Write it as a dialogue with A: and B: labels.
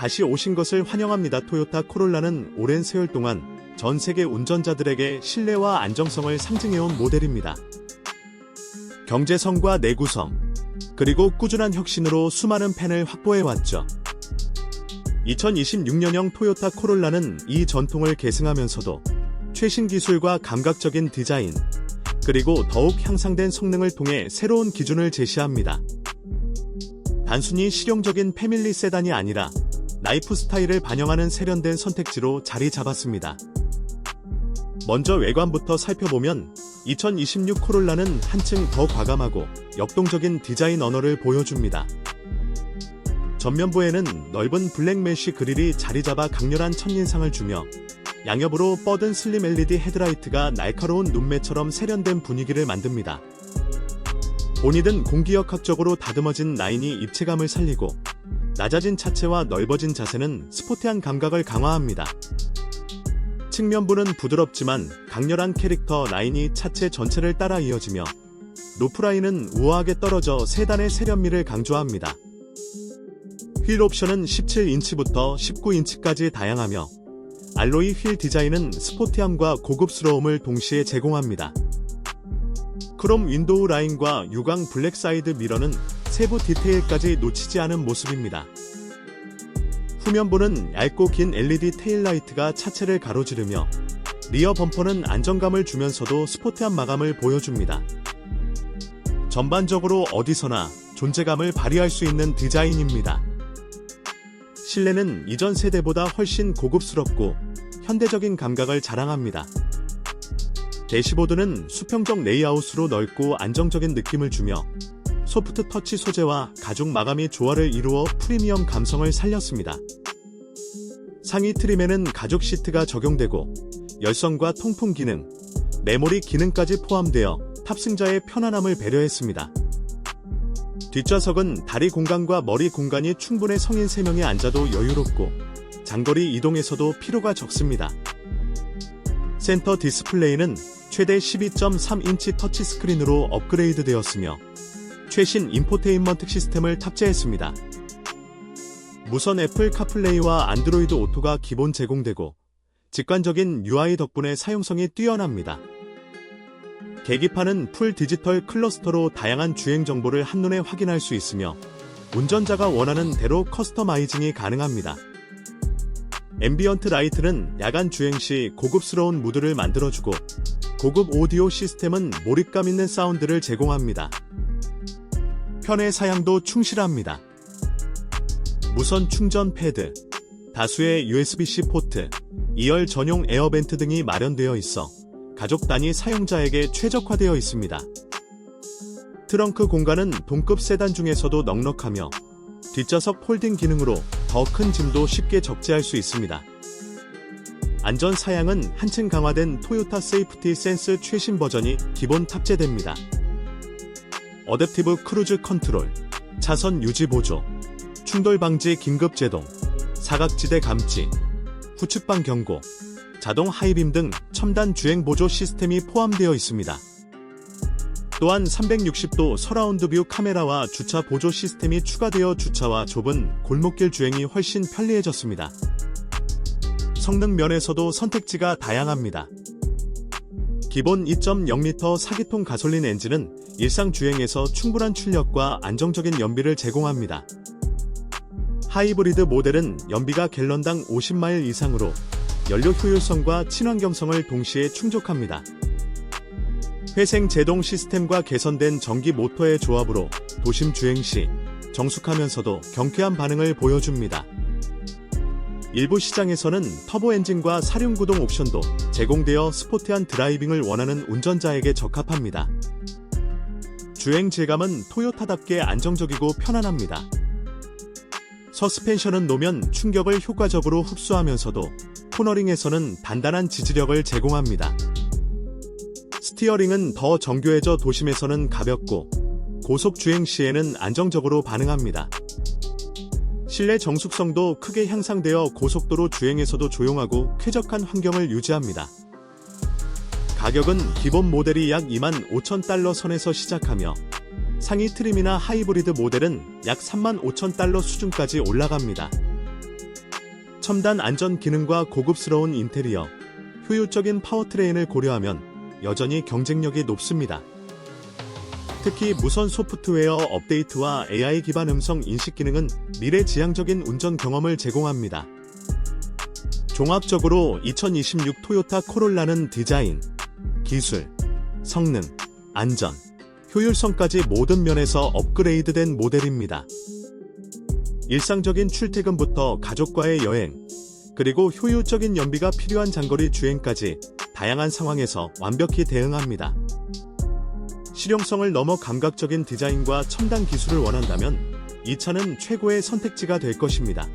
A: 다시 오신 것을 환영합니다. 토요타 코롤라는 오랜 세월 동안 전 세계 운전자들에게 신뢰와 안정성을 상징해온 모델입니다. 경제성과 내구성, 그리고 꾸준한 혁신으로 수많은 팬을 확보해왔죠. 2026년형 토요타 코롤라는 이 전통을 계승하면서도 최신 기술과 감각적인 디자인, 그리고 더욱 향상된 성능을 통해 새로운 기준을 제시합니다. 단순히 실용적인 패밀리 세단이 아니라 라이프 스타일을 반영하는 세련된 선택지로 자리 잡았습니다. 먼저 외관부터 살펴보면 2026 코롤라는 한층 더 과감하고 역동적인 디자인 언어를 보여줍니다. 전면부에는 넓은 블랙 메쉬 그릴이 자리 잡아 강렬한 첫인상을 주며 양옆으로 뻗은 슬림 LED 헤드라이트가 날카로운 눈매처럼 세련된 분위기를 만듭니다. 본이든 공기역학적으로 다듬어진 라인이 입체감을 살리고 낮아진 차체와 넓어진 자세는 스포티한 감각을 강화합니다. 측면부는 부드럽지만 강렬한 캐릭터 라인이 차체 전체를 따라 이어지며 로프라인은 우아하게 떨어져 세단의 세련미를 강조합니다. 휠 옵션은 17인치부터 19인치까지 다양하며 알로이 휠 디자인은 스포티함과 고급스러움을 동시에 제공합니다. 크롬 윈도우 라인과 유광 블랙 사이드 미러는 세부 디테일까지 놓치지 않은 모습입니다. 후면부는 얇고 긴 LED 테일라이트가 차체를 가로지르며 리어 범퍼는 안정감을 주면서도 스포티한 마감을 보여줍니다. 전반적으로 어디서나 존재감을 발휘할 수 있는 디자인입니다. 실내는 이전 세대보다 훨씬 고급스럽고 현대적인 감각을 자랑합니다. 대시보드는 수평적 레이아웃으로 넓고 안정적인 느낌을 주며 소프트 터치 소재와 가죽 마감이 조화를 이루어 프리미엄 감성을 살렸습니다. 상위 트림에는 가죽 시트가 적용되고 열선과 통풍 기능, 메모리 기능까지 포함되어 탑승자의 편안함을 배려했습니다. 뒷좌석은 다리 공간과 머리 공간이 충분해 성인 3명이 앉아도 여유롭고 장거리 이동에서도 피로가 적습니다. 센터 디스플레이는 최대 12.3인치 터치스크린으로 업그레이드 되었으며 최신 인포테인먼트 시스템을 탑재했습니다. 무선 애플 카플레이와 안드로이드 오토가 기본 제공되고 직관적인 UI 덕분에 사용성이 뛰어납니다. 계기판은 풀 디지털 클러스터로 다양한 주행 정보를 한눈에 확인할 수 있으며 운전자가 원하는 대로 커스터마이징이 가능합니다. 앰비언트 라이트는 야간 주행 시 고급스러운 무드를 만들어주고 고급 오디오 시스템은 몰입감 있는 사운드를 제공합니다. 편의 사양도 충실합니다. 무선 충전 패드, 다수의 USB-C 포트, 2열 전용 에어벤트 등이 마련되어 있어 가족 단위 사용자에게 최적화되어 있습니다. 트렁크 공간은 동급 세단 중에서도 넉넉하며 뒷좌석 폴딩 기능으로 더 큰 짐도 쉽게 적재할 수 있습니다. 안전 사양은 한층 강화된 토요타 세이프티 센스 최신 버전이 기본 탑재됩니다. 어댑티브 크루즈 컨트롤, 차선 유지 보조, 충돌 방지 긴급 제동, 사각지대 감지, 후측방 경고, 자동 하이빔 등 첨단 주행 보조 시스템이 포함되어 있습니다. 또한 360도 서라운드 뷰 카메라와 주차 보조 시스템이 추가되어 주차와 좁은 골목길 주행이 훨씬 편리해졌습니다. 성능 면에서도 선택지가 다양합니다. 기본 2.0L 4기통 가솔린 엔진은 일상 주행에서 충분한 출력과 안정적인 연비를 제공합니다. 하이브리드 모델은 연비가 갤런당 50마일 이상으로 연료 효율성과 친환경성을 동시에 충족합니다. 회생 제동 시스템과 개선된 전기 모터의 조합으로 도심 주행 시 정숙하면서도 경쾌한 반응을 보여줍니다. 일부 시장에서는 터보 엔진과 사륜구동 옵션도 제공되어 스포티한 드라이빙을 원하는 운전자에게 적합합니다. 주행 질감은 토요타답게 안정적이고 편안합니다. 서스펜션은 노면 충격을 효과적으로 흡수하면서도 코너링에서는 단단한 지지력을 제공합니다. 스티어링은 더 정교해져 도심에서는 가볍고 고속 주행 시에는 안정적으로 반응합니다. 실내 정숙성도 크게 향상되어 고속도로 주행에서도 조용하고 쾌적한 환경을 유지합니다. 가격은 기본 모델이 약 2만 5천 달러 선에서 시작하며 상위 트림이나 하이브리드 모델은 약 3만 5천 달러 수준까지 올라갑니다. 첨단 안전 기능과 고급스러운 인테리어, 효율적인 파워트레인을 고려하면 여전히 경쟁력이 높습니다. 특히 무선 소프트웨어 업데이트와 AI 기반 음성 인식 기능은 미래지향적인 운전 경험을 제공합니다. 종합적으로 2026 토요타 코롤라는 디자인, 기술, 성능, 안전, 효율성까지 모든 면에서 업그레이드된 모델입니다. 일상적인 출퇴근부터 가족과의 여행, 그리고 효율적인 연비가 필요한 장거리 주행까지 다양한 상황에서 완벽히 대응합니다. 실용성을 넘어 감각적인 디자인과 첨단 기술을 원한다면 이 차는 최고의 선택지가 될 것입니다.